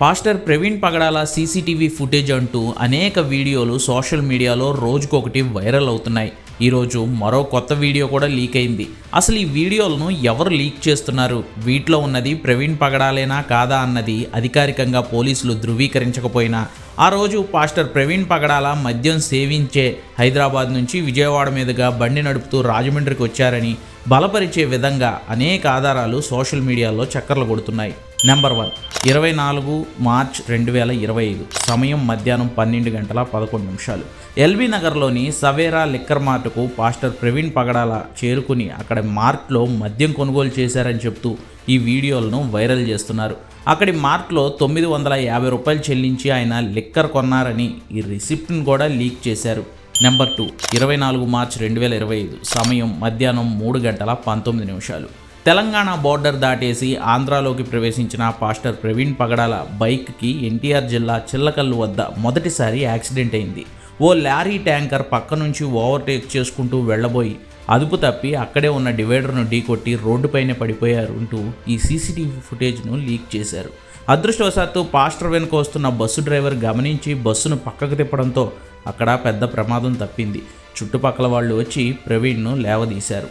Pastor Praveen Pagadala CCTV footage అంటూ అనేక వీడియోలు సోషల్ మీడియాలో రోజుకొకటి వైరల్ అవుతున్నాయి. ఈరోజు మరో కొత్త వీడియో కూడా లీక్ అయింది. అసలు ఈ వీడియోలను ఎవరు లీక్ చేస్తున్నారు? వీటిలో ఉన్నది ప్రవీణ్ పగడాలేనా కాదా అన్నది అధికారికంగా పోలీసులు ధృవీకరించకపోయినా ఆ రోజు పాస్టర్ ప్రవీణ్ పగడాల మద్యం సేవించే హైదరాబాద్ నుంచి విజయవాడ మీదుగా బండి నడుపుతూ రాజమండ్రికి వచ్చారని బలపరిచే విధంగా అనేక ఆధారాలు సోషల్ మీడియాలో చక్కర్లు కొడుతున్నాయి. నెంబర్ వన్ ఇరవై నాలుగు మార్చ్ రెండు వేల ఇరవై ఐదు సమయం మధ్యాహ్నం పన్నెండు గంటల పదకొండు నిమిషాలు. ఎల్బీ నగర్లోని సవేరా లిక్కర్ మార్ట్కు పాస్టర్ ప్రవీణ్ పగడాల చేరుకుని అక్కడ మార్ట్లో మద్యం కొనుగోలు చేశారని చెప్తూ ఈ వీడియోలను వైరల్ చేస్తున్నారు. అక్కడి మార్ట్లో తొమ్మిది వందల యాభై రూపాయలు చెల్లించి ఆయన లిక్కర్ కొన్నారని ఈ రిసిప్ట్ను కూడా లీక్ చేశారు. నెంబర్ టూ ఇరవై నాలుగు మార్చ్ రెండు వేల ఇరవై ఐదు సమయం మధ్యాహ్నం మూడు గంటల పంతొమ్మిది నిమిషాలు. తెలంగాణ బోర్డర్ దాటేసి ఆంధ్రాలోకి ప్రవేశించిన పాస్టర్ ప్రవీణ్ పగడాల బైక్కి ఎన్టీఆర్ జిల్లా చిల్లకల్లు వద్ద మొదటిసారి యాక్సిడెంట్ అయింది. ఓ లారీ ట్యాంకర్ పక్క నుంచి ఓవర్టేక్ చేసుకుంటూ వెళ్ళబోయి అదుపు తప్పి అక్కడే ఉన్న డివైడర్ను ఢీకొట్టి రోడ్డుపైనే పడిపోయారు అంటూ ఈ సీసీటీవీ ఫుటేజ్ను లీక్ చేశారు. అదృష్టవశాత్తు పాస్టర్ వెనుక వస్తున్న బస్సు డ్రైవర్ గమనించి బస్సును పక్కకు తిప్పడంతో అక్కడ పెద్ద ప్రమాదం తప్పింది. చుట్టుపక్కల వాళ్ళు వచ్చి ప్రవీణ్ను లేవదీశారు.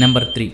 Number three.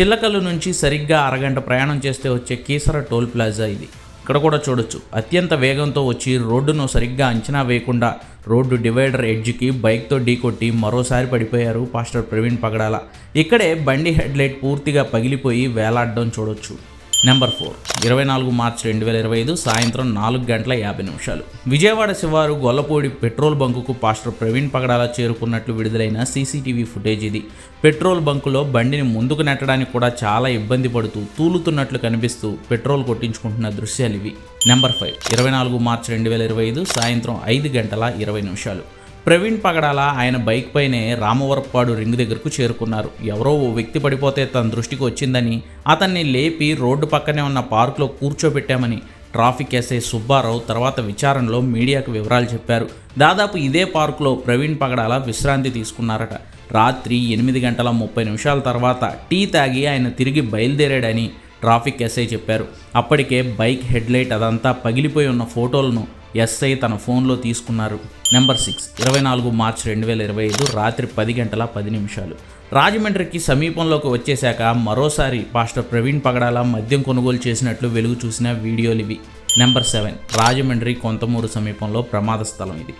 చిల్లకల్లు నుంచి సరిగ్గా అరగంట ప్రయాణం చేస్తే వచ్చే కీసర టోల్ ప్లాజా ఇది. ఇక్కడ కూడా చూడొచ్చు. అత్యంత వేగంతో వచ్చి రోడ్డును సరిగ్గా అంచనా వేయకుండా రోడ్డు డివైడర్ ఎడ్జ్కి బైక్తో ఢీకొట్టి మరోసారి పడిపోయారు పాస్టర్ ప్రవీణ్ పగడాల. ఇక్కడే బండి హెడ్లైట్ పూర్తిగా పగిలిపోయి వేలాడడం చూడొచ్చు. Number four. ఇరవై నాలుగు మార్చి రెండు వేల ఇరవై ఐదు సాయంత్రం నాలుగు గంటల యాభై నిమిషాలు. విజయవాడ శివారు గొల్లపూడి పెట్రోల్ బంకుకు పాస్టర్ ప్రవీణ్ పగడాల చేరుకున్నట్లు విడుదలైన సీసీటీవీ ఫుటేజ్ ఇది. పెట్రోల్ బంకులో బండిని ముందుకు నెట్టడానికి కూడా చాలా ఇబ్బంది పడుతూ తూలుతున్నట్లు కనిపిస్తూ పెట్రోల్ కొట్టించుకుంటున్న దృశ్యాలు ఇవి. Number five. ఇరవై నాలుగు మార్చి రెండు వేల ఇరవై ఐదు సాయంత్రం ఐదు గంటల ఇరవై నిమిషాలు. ప్రవీణ్ పగడాల ఆయన బైక్ పైనే రామవరపాడు రింగ్ దగ్గరకు చేరుకున్నారు. ఎవరో ఓ వ్యక్తి పడిపోతే తన దృష్టికి వచ్చిందని అతన్ని లేపి రోడ్డు పక్కనే ఉన్న పార్కులో కూర్చోబెట్టామని ట్రాఫిక్ ఎస్ఐ సుబ్బారావు తర్వాత విచారణలో మీడియాకు వివరాలు చెప్పారు. దాదాపు ఇదే పార్కులో ప్రవీణ్ పగడాల విశ్రాంతి తీసుకున్నారట. రాత్రి ఎనిమిది గంటల ముప్పై నిమిషాల తర్వాత టీ తాగి ఆయన తిరిగి బయలుదేరాడని ట్రాఫిక్ ఎస్ఐ చెప్పారు. అప్పటికే బైక్ హెడ్లైట్ అదంతా పగిలిపోయి ఉన్న ఫోటోలను ఎస్ఐ తన ఫోన్లో తీసుకున్నారు. నెంబర్ సిక్స్ ఇరవై నాలుగు మార్చి రెండు వేల ఇరవై ఐదు రాత్రి పది గంటల పది నిమిషాలు. రాజమండ్రికి సమీపంలోకి వచ్చేశాక మరోసారి పాస్టర్ ప్రవీణ్ పగడాల మద్యం కొనుగోలు చేసినట్లు వెలుగు చూసిన వీడియోలు ఇవి. నెంబర్ సెవెన్ రాజమండ్రి కొంతమూరు సమీపంలో ప్రమాద స్థలం ఇది.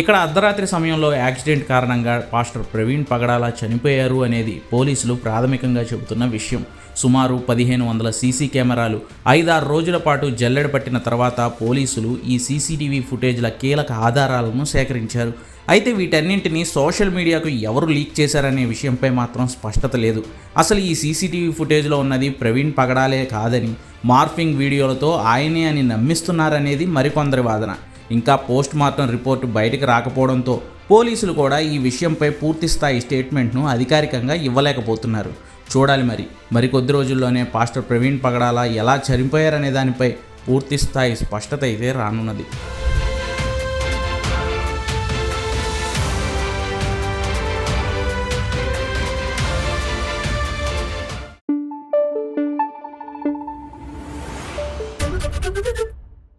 ఇక్కడ అర్ధరాత్రి సమయంలో యాక్సిడెంట్ కారణంగా పాస్టర్ ప్రవీణ్ పగడాల చనిపోయారు అనేది పోలీసులు ప్రాథమికంగా చెబుతున్న విషయం. సుమారు పదిహేను వందల సీసీ కెమెరాలు ఐదారు రోజుల పాటు జల్లెడ పట్టిన తర్వాత పోలీసులు ఈ సీసీటీవీ ఫుటేజ్ల కీలక ఆధారాలను సేకరించారు. అయితే వీటన్నింటినీ సోషల్ మీడియాకు ఎవరు లీక్ చేశారనే విషయంపై మాత్రం స్పష్టత లేదు. అసలు ఈ సీసీటీవీ ఫుటేజ్లో ఉన్నది ప్రవీణ్ పగడాలే కాదని మార్ఫింగ్ వీడియోలతో ఆయనే అని నమ్మిస్తున్నారనేది మరికొందరి వాదన. ఇంకా పోస్ట్ మార్టం రిపోర్టు బయటకు రాకపోవడంతో పోలీసులు కూడా ఈ విషయంపై పూర్తి స్థాయి స్టేట్మెంట్ను అధికారికంగా ఇవ్వలేకపోతున్నారు. చూడాలి మరి. మరికొద్ది రోజుల్లోనే పాస్టర్ ప్రవీణ్ పగడాల ఎలా చనిపోయారనే దానిపై పూర్తి స్థాయి స్పష్టత అయితే రానున్నది.